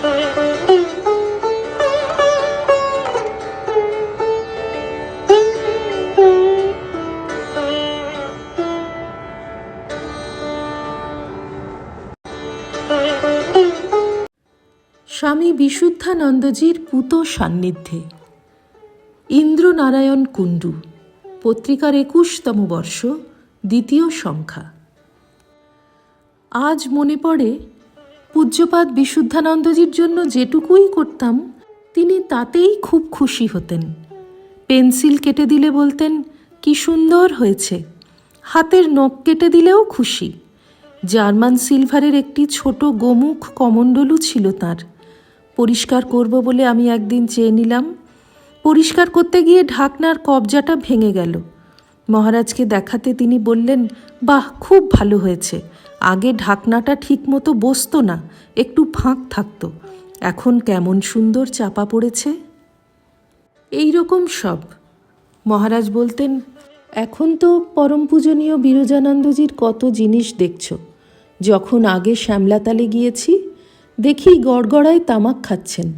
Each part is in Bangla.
স্বামী বিশুদ্ধানন্দজির পুত সান্নিধ্যে। ইন্দ্রনারায়ণ কুণ্ডু পত্রিকার একুশতম বর্ষ দ্বিতীয় সংখ্যা। আজ মনে পড়ে পূজ্যপাদ বিশুদ্ধানন্দজির জন্য যেটুকুই করতাম, তিনি তাতেই খুব খুশি হতেন। পেন্সিল কেটে দিলে বলতেন, কি সুন্দর হয়েছে। হাতের নখ কেটে দিলেও খুশি। জার্মান সিলভারের একটি ছোট গোমুখ কমণ্ডলু ছিল তার। পরিষ্কার করব বলে আমি একদিন চেয়ে নিলাম। পরিষ্কার করতে গিয়ে ঢাকনার কবজাটা ভেঙে গেল। মহারাজকে দেখাতে তিনি বললেন, বাহ, খুব ভালো হয়েছে। আগে ঢাকনাটা ঠিক মতো বসতো না, একটু ফাঁক থাকতো। এখন কেমন সুন্দর চাপা পড়েছে। এই রকম সব। মহারাজ বলতেন, এখন তো পরম পূজনীয় বিরজানন্দজির কত জিনিস দেখছ। যখন আগে শ্যামলাতালে গিয়েছি, দেখি গড়গড়ায় তামাক খাচ্ছেন।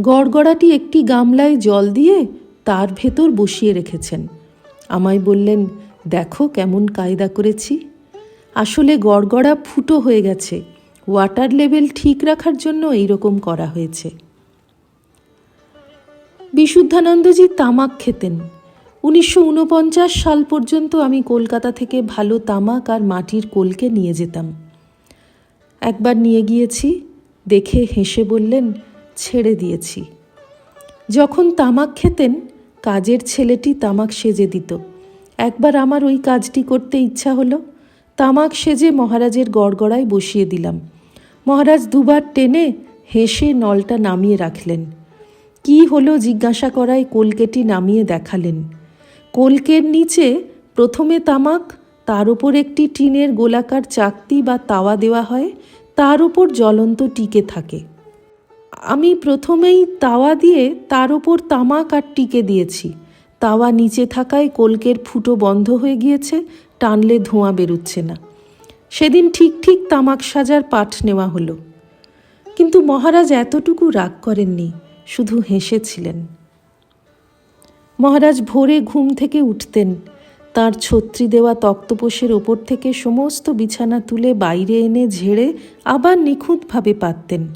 গড়গড়াটি একটি গামলায় জল দিয়ে তার ভেতর বসিয়ে রেখেছেন। আমায় বললেন, দেখো কেমন কায়দা করেছি। আসলে গড়গড়া ফুটো হয়ে গেছে। ওয়াটার লেভেল ঠিক রাখার জন্য এইরকম করা হয়েছে। বিশুদ্ধানন্দজি তামাক খেতেন। উনিশশো উনপঞ্চাশ সাল পর্যন্ত আমি কলকাতা থেকে ভালো তামাক আর মাটির কোলকে নিয়ে যেতাম। একবার নিয়ে গিয়েছি, দেখে হেসে বললেন, ছেড়ে দিয়েছি। যখন তামাক খেতেন, কাজের ছেলেটি তামাক সেজে দিত। একবার আমার ওই কাজটি করতে ইচ্ছা হলো। তামাক সেজে মহারাজের গড়গড়ায় বসিয়ে দিলাম। মহারাজ দুবার টেনে হেসে নলটা নামিয়ে রাখলেন। কি হলো জিজ্ঞাসা করায় কলকেটি নামিয়ে দেখালেন। কলকের নিচে প্রথমে তামাক, তার উপর একটি টিনের গোলাকার চাকতি বা তাওয়া দেওয়া হয়, তার উপর জ্বলন্ত টিকে থাকে। আমি প্রথমেই তাওয়া দিয়ে তার ওপর তামাক আর টিকে দিয়েছি। তাওয়া নিচে থাকায় কলকের ফুটো বন্ধ হয়ে গিয়েছে টানলে ধোঁয়া বেরুচ্ছে না। সেদিন ঠিক ঠিক তামাক সাজার পাঠ নেওয়া হলো। কিন্তু মহারাজ এতটুকু রাগ করেননি, শুধু হেসেছিলেন। মহারাজ ভোরে ঘুম থেকে উঠতেন, তার ছত্রি দেওয়া তক্তপোষের ওপর থেকে সমস্ত বিছানা তুলে বাইরে এনে ঝেড়ে আবার নিখুঁতভাবে পাততেন।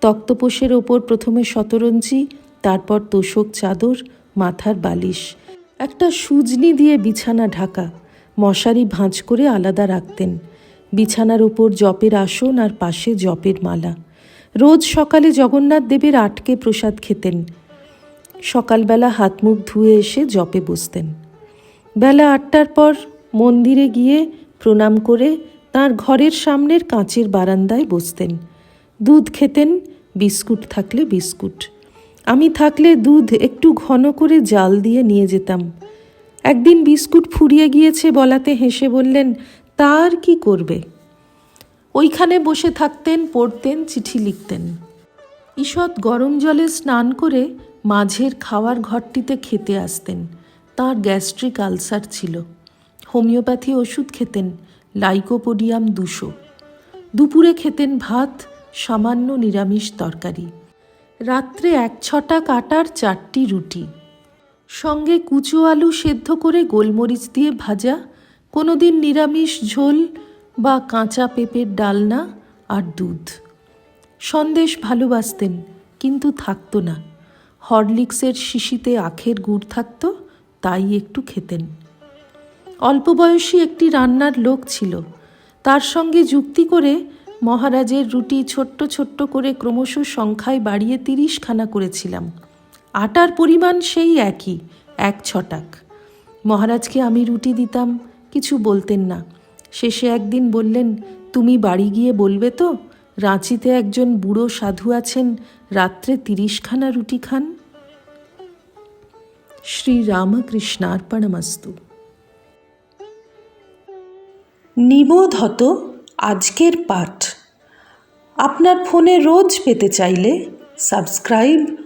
তক্তপোষের ওপর প্রথমে শতরঞ্চি তারপর তোষক চাদর, মাথার বালিশ, একটা সুজনি দিয়ে বিছানা ঢাকা মশারি ভাঁজ করে আলাদা রাখতেন। বিছানার ওপর জপের আসন আর পাশে জপের মালা। রোজ সকালে জগন্নাথ দেবের আটকে প্রসাদ খেতেন। সকালবেলা হাত মুখ ধুয়ে এসে জপে বসতেন। বেলা আটটার পর মন্দিরে গিয়ে প্রণাম করে তার ঘরের সামনের কাঁচের বারান্দায় বসতেন। দুধ খেতেন, বিস্কুট থাকলে বিস্কুট। আমি থাকলে দুধ একটু ঘন করে জাল দিয়ে নিয়ে যেতাম। একদিন বিস্কুট ফুরিয়ে গিয়েছে বলাতে হেসে বললেন, তার কি করবে? ওইখানে বসে থাকতেন, পড়তেন, চিঠি লিখতেন। ঈষৎ গরম জলে স্নান করে মাঝের খাওয়ার ঘরটিতে খেতে আসতেন। তার গ্যাস্ট্রিক আলসার ছিল। হোমিওপ্যাথি ওষুধ খেতেন, লাইকোপোডিয়াম দুশো। দুপুরে খেতেন ভাত, সামান্য নিরামিষ তরকারি। রাত্রে এক ছটা কাটার চারটি রুটি। সঙ্গে কুচো আলু সেদ্ধ করে গোলমরিচ দিয়ে ভাজা, কোনোদিন নিরামিষ ঝোল বা কাঁচা পেঁপের ডালনা আর দুধ। সন্দেশ ভালোবাসতেন, কিন্তু থাকতো না। হরলিক্সের শিশিতে আখের গুড় থাকত, তাই একটু খেতেন। অল্প বয়সী একটি রান্নার লোক ছিল। তার সঙ্গে যুক্তি করে মহারাজের রুটি ছোট্ট ছোট্ট করে ক্রমশ সংখ্যায় বাড়িয়ে তিরিশখানা করেছিলাম। আটার পরিমাণ সেই একই, এক ছটাক। মহারাজকে আমি রুটি দিতাম, কিছু বলতেন না। শেষে একদিন বললেন, তুমি বাড়ি গিয়ে বলবে তো, রাঁচিতে একজন বুড়ো সাধু আছেন, রাত্রে তিরিশখানা রুটি খান? শ্রী রামকৃষ্ণার্পণমস্তু নিবোধ হত আজকের পাঠ। আপনার ফোনে রোজ পেতে চাইলে সাবস্ক্রাইব